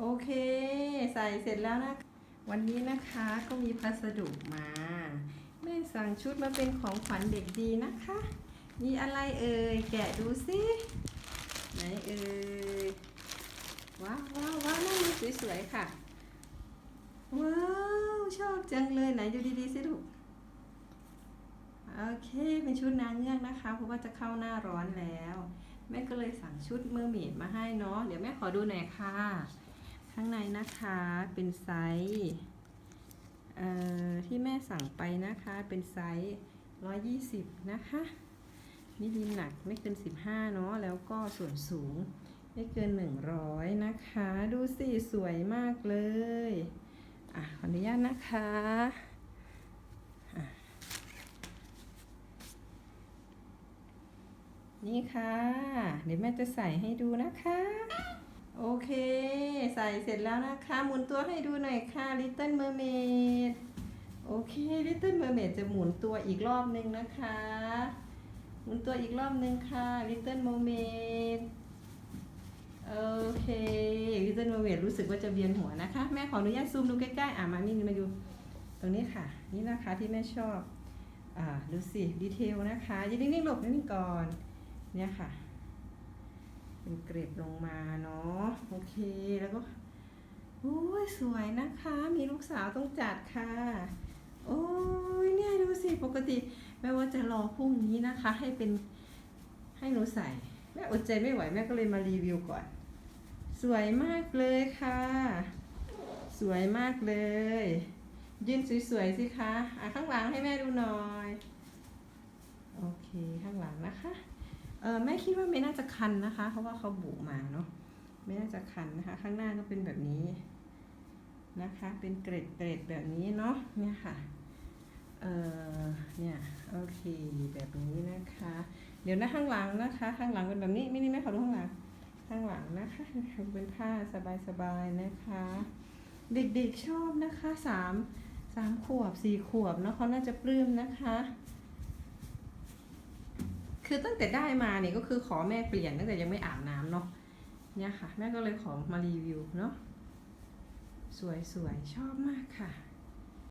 โอเค ใส่เสร็จแล้วนะ วันนี้นะคะก็มีพัสดุมา แม่สั่งชุดมาเป็นของขวัญเด็กดีนะคะ มีอะไรเอ่ยแกะดูสิไหนเอ่ยว้าวว้าวว้าวน่าดูสวยๆค่ะ ว้าวชอบจังเลยไหนดูดีๆสิลูกโอเคเป็นชุดนางเงือกนะคะ เพราะว่าจะเข้าหน้าร้อนแล้ว แม่ก็เลยสั่งชุดเมอร์เมดมาให้เนาะเดี๋ยวแม่ขอดูหน่อยค่ะ ข้างในนะคะเป็นไซส์ที่แม่สั่งไปนะคะเป็นไซส์120 นะคะนี่ดินหนักไม่เกิน 15 เนาะแล้วก็ส่วนสูงไม่เกิน 100 นะคะ ดูสิสวยมากเลยอะขออนุญาตนะคะนี่ค่ะ เดี๋ยวแม่จะใส่ให้ดูนะคะ โอเค ใส่เสร็จแล้วนะคะ หมุนตัวให้ดูหน่อยค่ะ Little Mermaid โอเค Little Mermaid จะหมุนตัวอีกรอบนึงนะคะ หมุนตัวอีกรอบนึงค่ะ Little Mermaid โอเค Little Mermaid รู้สึกว่าจะเวียนหัวนะคะ แม่ขออนุญาตซูมดูใกล้ๆ อะมานี่มาดูตรงนี้ค่ะ นี่นะคะที่แม่ชอบ อ่า ดูสิ ดีเทลนะคะอยืนนิ่งๆหลบนิ่งๆก่อน เนี่ยค่ะ เป็นเกรดลงมาเนาะโอเคแล้วก็โอ้ยสวยนะคะ มีลูกสาวต้องจัดค่ะ โอ้ยเนี่ยดูสิปกติแม่ว่าจะรอพรุ่งนี้นะคะ ให้เป็นให้หนูใส่แม่อดใจไม่ไหวแม่ก็เลยมารีวิวก่อน สวยมากเลยค่ะ สวยมากเลย ยืนสวยๆสิคะอะข้างหลังให้แม่ดูหน่อย โอเคข้างหลังนะคะ เออแม่คิดว่าไม่น่าจะคันนะคะ เพราะว่าเขาบุมาเนาะไม่น่าจะคันนะคะ ข้างหน้าก็เป็นแบบนี้นะคะ เป็นเกรดเกรดแบบนี้เนาะเนี่ยค่ะเออเนี่ยโอเคแบบนี้นะคะ เดี๋ยวนะข้างหลังนะคะ ข้างหลังเป็นแบบนี้ไม่นี่แม่ขอดูข้างหลังข้างหลังนะคะเป็นผ้าสบายๆนะคะ เด็กๆชอบนะคะสามสามขวบสี่ขวบเนาะเขาน่าจะปลื้มนะคะ คือตั้งแต่ได้มาเนี่ยก็คือขอแม่เปลี่ยนตั้งแต่ยังไม่อาบน้ำเนาะเนี่ยค่ะ แม่ก็เลยขอมารีวิวเนาะสวยๆชอบมากค่ะ